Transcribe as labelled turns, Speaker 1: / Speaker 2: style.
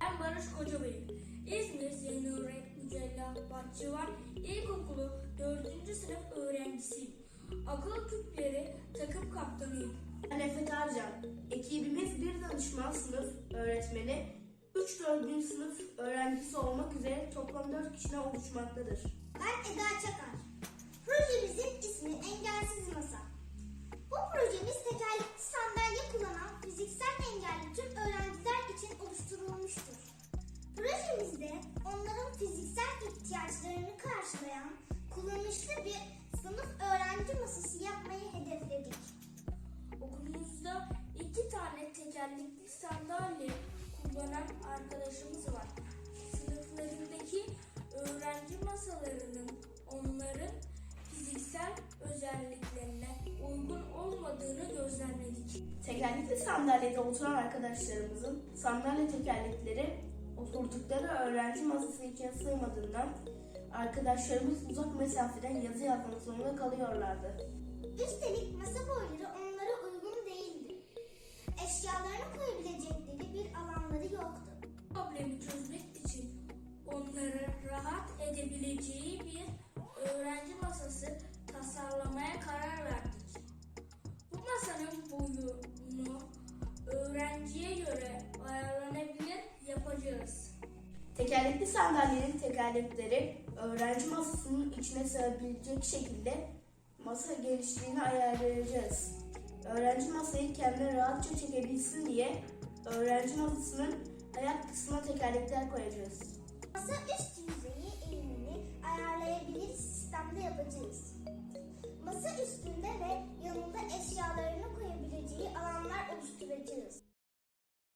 Speaker 1: Ben Barış Kocabeylik. İzmir Zenurret Mücella Bahçıvan İlkokulu 4. sınıf öğrencisiyim. Akıl küpleri takım kaptanıyım.
Speaker 2: Ben Efe Tarcan. Ekibimiz bir danışman sınıf öğretmeni, 3-4. sınıf öğrencisi olmak üzere toplam 4 kişiden oluşmaktadır.
Speaker 3: Ben Eda Çakar. Kullanışlı bir sınıf öğrenci masası yapmayı hedefledik.
Speaker 1: Okulumuzda iki tane tekerlekli sandalye kullanan arkadaşımız var. Sınıflarındaki öğrenci masalarının onların fiziksel özelliklerine uygun olmadığını gözlemledik.
Speaker 2: Tekerlekli sandalyede oturan arkadaşlarımızın sandalye tekerlekleri oturdukları öğrenci masası içine sığmadığından arkadaşlarımız uzak mesafeden yazı yazmak zorunda kalıyorlardı.
Speaker 3: Üstelik masa boyları onlara uygun değildi. Eşyalarını koyabilecekleri bir alanları yoktu.
Speaker 1: Problemi çözmek için onları rahat edebileceği bir öğrenci masası tasarlamaya karar verdik. Bu masanın boyunu öğrenciye göre ayarlanabilir yapacağız.
Speaker 2: Tekerlekli sandalyenin tekerlekleri öğrenci masasının içine sığabilecek şekilde masa genişliğini ayarlayacağız. Öğrenci masayı kendine rahatça çekebilsin diye öğrenci masasının ayak kısmına tekerlekler koyacağız.
Speaker 3: Masa üst yüzeyi eğimini ayarlayabilir sistemde yapacağız. Masa üstünde ve yanında oluşturacağız.